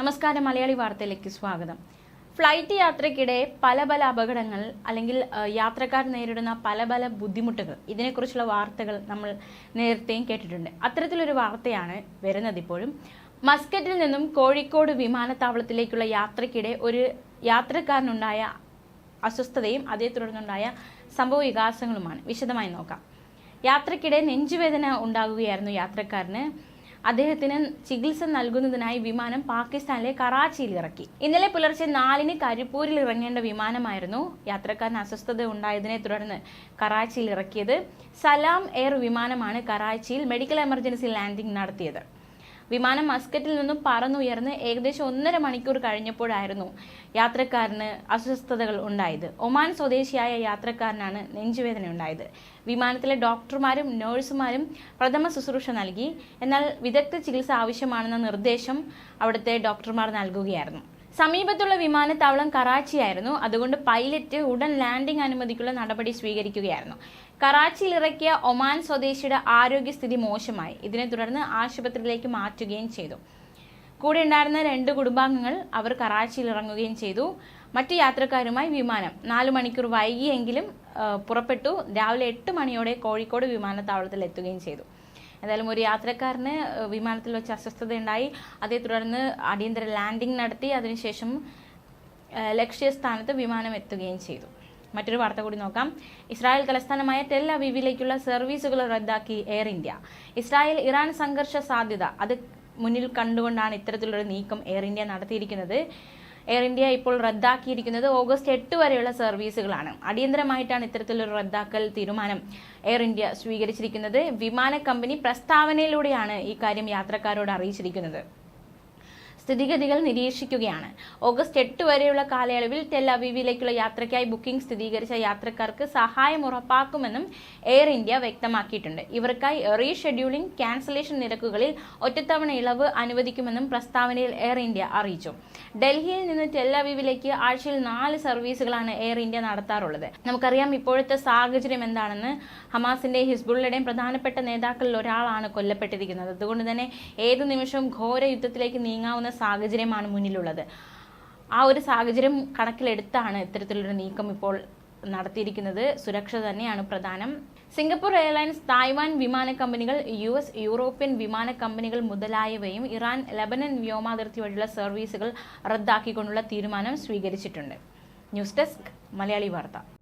നമസ്കാരം മലയാളി വാർത്തയിലേക്ക് സ്വാഗതം. ഫ്ലൈറ്റ് യാത്രയ്ക്കിടെ പല പല അപകടങ്ങൾ അല്ലെങ്കിൽ യാത്രക്കാർ നേരിടുന്ന പല പല ബുദ്ധിമുട്ടുകൾ ഇതിനെക്കുറിച്ചുള്ള വാർത്തകൾ നമ്മൾ നേരത്തെയും കേട്ടിട്ടുണ്ട്. അത്തരത്തിലൊരു വാർത്തയാണ് വരുന്നത് ഇപ്പോഴും. മസ്കറ്റിൽ നിന്നും കോഴിക്കോട് വിമാനത്താവളത്തിലേക്കുള്ള യാത്രയ്ക്കിടെ ഒരു യാത്രക്കാരനുണ്ടായ അസ്വസ്ഥതയും അതേ തുടർന്നുണ്ടായ സംഭവ വികാസങ്ങളുമാണ്. വിശദമായി നോക്കാം. യാത്രക്കിടെ നെഞ്ചുവേദന ഉണ്ടാകുകയായിരുന്നു യാത്രക്കാരന്. അദ്ദേഹത്തിന് ചികിത്സ നൽകുന്നതിനായി വിമാനം പാകിസ്ഥാനിലെ കറാച്ചിയിൽ ഇറക്കി. ഇന്നലെ പുലർച്ചെ നാലിന് കരിപ്പൂരിൽ ഇറങ്ങേണ്ട വിമാനമായിരുന്നു യാത്രക്കാരന് അസ്വസ്ഥത ഉണ്ടായതിനെ തുടർന്ന് കറാച്ചിയിൽ ഇറക്കിയത്. സലാം എയർ വിമാനമാണ് കറാച്ചിയിൽ മെഡിക്കൽ എമർജൻസി ലാൻഡിംഗ് നടത്തിയത്. വിമാനം മസ്കറ്റിൽ നിന്നും പറന്നുയർന്ന് ഏകദേശം ഒന്നര മണിക്കൂർ കഴിഞ്ഞപ്പോഴായിരുന്നു യാത്രക്കാരന് അസ്വസ്ഥതകൾ ഉണ്ടായത്. ഒമാൻ സ്വദേശിയായ യാത്രക്കാരനാണ് നെഞ്ചുവേദന ഉണ്ടായത് വിമാനത്തിലെ ഡോക്ടർമാരും നഴ്സുമാരും പ്രഥമ ശുശ്രൂഷ നൽകി. എന്നാൽ വിദഗ്ധ ചികിത്സ ആവശ്യമാണെന്ന നിർദ്ദേശം അവിടുത്തെ ഡോക്ടർമാർ നൽകുകയായിരുന്നു. സമീപത്തുള്ള വിമാനത്താവളം കറാച്ചിയായിരുന്നു. അതുകൊണ്ട് പൈലറ്റ് ഉടൻ ലാൻഡിംഗ് അനുമതിക്കുള്ള നടപടി സ്വീകരിക്കുകയായിരുന്നു. കറാച്ചിയിൽ ഇറക്കിയ ഒമാൻ സ്വദേശിയുടെ ആരോഗ്യസ്ഥിതി മോശമായി. ഇതിനെ തുടർന്ന് ആശുപത്രിയിലേക്ക് മാറ്റുകയും ചെയ്തു. കൂടെ ഉണ്ടായിരുന്ന രണ്ട് കുടുംബാംഗങ്ങൾ അവർ കറാച്ചിയിൽ ഇറങ്ങുകയും ചെയ്തു. മറ്റു യാത്രക്കാരുമായി വിമാനം. നാലു മണിക്കൂർ വൈകിയെങ്കിലും പുറപ്പെട്ടു. രാവിലെ എട്ട് മണിയോടെ കോഴിക്കോട് വിമാനത്താവളത്തിൽ എത്തുകയും ചെയ്തു. എന്തായാലും ഒരു യാത്രക്കാരന് വിമാനത്തിൽ വെച്ച് അസ്വസ്ഥത ഉണ്ടായി. അതേ തുടർന്ന് അടിയന്തര ലാൻഡിംഗ് നടത്തി. അതിനുശേഷം ലക്ഷ്യസ്ഥാനത്ത് വിമാനം എത്തുകയും ചെയ്തു. മറ്റൊരു വാർത്ത കൂടി നോക്കാം. ഇസ്രായേൽ തലസ്ഥാനമായ ടെൽ അവീവിലേക്കുള്ള സർവീസുകൾ റദ്ദാക്കി എയർ ഇന്ത്യ. ഇസ്രായേൽ ഇറാൻ സംഘർഷ സാധ്യത അത് മുന്നിൽ കണ്ടുകൊണ്ടാണ് ഇത്തരത്തിലുള്ള നീക്കം എയർ ഇന്ത്യ നടത്തിയിരിക്കുന്നത്. എയർ ഇന്ത്യ ഇപ്പോൾ റദ്ദാക്കിയിരിക്കുന്നത് ഓഗസ്റ്റ് എട്ട് വരെയുള്ള സർവീസുകളാണ്. അടിയന്തരമായിട്ടാണ് ഇത്തരത്തിലൊരു റദ്ദാക്കൽ തീരുമാനം എയർ ഇന്ത്യ സ്വീകരിച്ചിരിക്കുന്നത്. വിമാന കമ്പനി പ്രസ്താവനയിലൂടെയാണ് ഈ കാര്യം യാത്രക്കാരോട് അറിയിച്ചിരിക്കുന്നത്. സ്ഥിതിഗതികൾ നിരീക്ഷിക്കുകയാണ്. ഓഗസ്റ്റ് എട്ട് വരെയുള്ള കാലയളവിൽ ടെൽ അവീവിലേക്കുള്ള യാത്രയ്ക്കായി ബുക്കിംഗ് സ്ഥിരീകരിച്ച യാത്രക്കാർക്ക് സഹായം ഉറപ്പാക്കുമെന്നും എയർ ഇന്ത്യ വ്യക്തമാക്കിയിട്ടുണ്ട്. ഇവർക്കായി റീഷെഡ്യൂളിംഗ് ക്യാൻസലേഷൻ നിരക്കുകളിൽ ഒറ്റത്തവണ ഇളവ് അനുവദിക്കുമെന്നും പ്രസ്താവനയിൽ എയർ ഇന്ത്യ അറിയിച്ചു. ഡൽഹിയിൽ നിന്ന് ടെൽ അവീവിലേക്ക് ആഴ്ചയിൽ നാല് സർവീസുകളാണ് എയർ ഇന്ത്യ നടത്താറുള്ളത്. നമുക്കറിയാം ഇപ്പോഴത്തെ സാഹചര്യം എന്താണെന്ന് ഹമാസിന്റെ ഹിസ്ബുള്ളയുടെയും പ്രധാനപ്പെട്ട നേതാക്കളിൽ ഒരാളാണ് കൊല്ലപ്പെട്ടിരിക്കുന്നത്. അതുകൊണ്ട് തന്നെ ഏത് നിമിഷവും ഘോര യുദ്ധത്തിലേക്ക് നീങ്ങാവുന്ന സാഹചര്യമാണ് മുന്നിലുള്ളത്. ആ ഒരു സാഹചര്യം കണക്കിലെടുത്താണ് ഇത്തരത്തിലൊരു നീക്കം ഇപ്പോൾ നടത്തിയിരിക്കുന്നത്. സുരക്ഷ തന്നെയാണ് പ്രധാനം. സിംഗപ്പൂർ എയർലൈൻസ് തായ്വാൻ വിമാന കമ്പനികൾ യു എസ് യൂറോപ്യൻ വിമാന കമ്പനികൾ മുതലായവയും ഇറാൻ ലബനൻ വ്യോമാതിർത്തി വഴിയുള്ള സർവീസുകൾ റദ്ദാക്കിക്കൊണ്ടുള്ള തീരുമാനം സ്വീകരിച്ചിട്ടുണ്ട്. ന്യൂസ് ഡെസ്ക് മലയാളി വാർത്ത.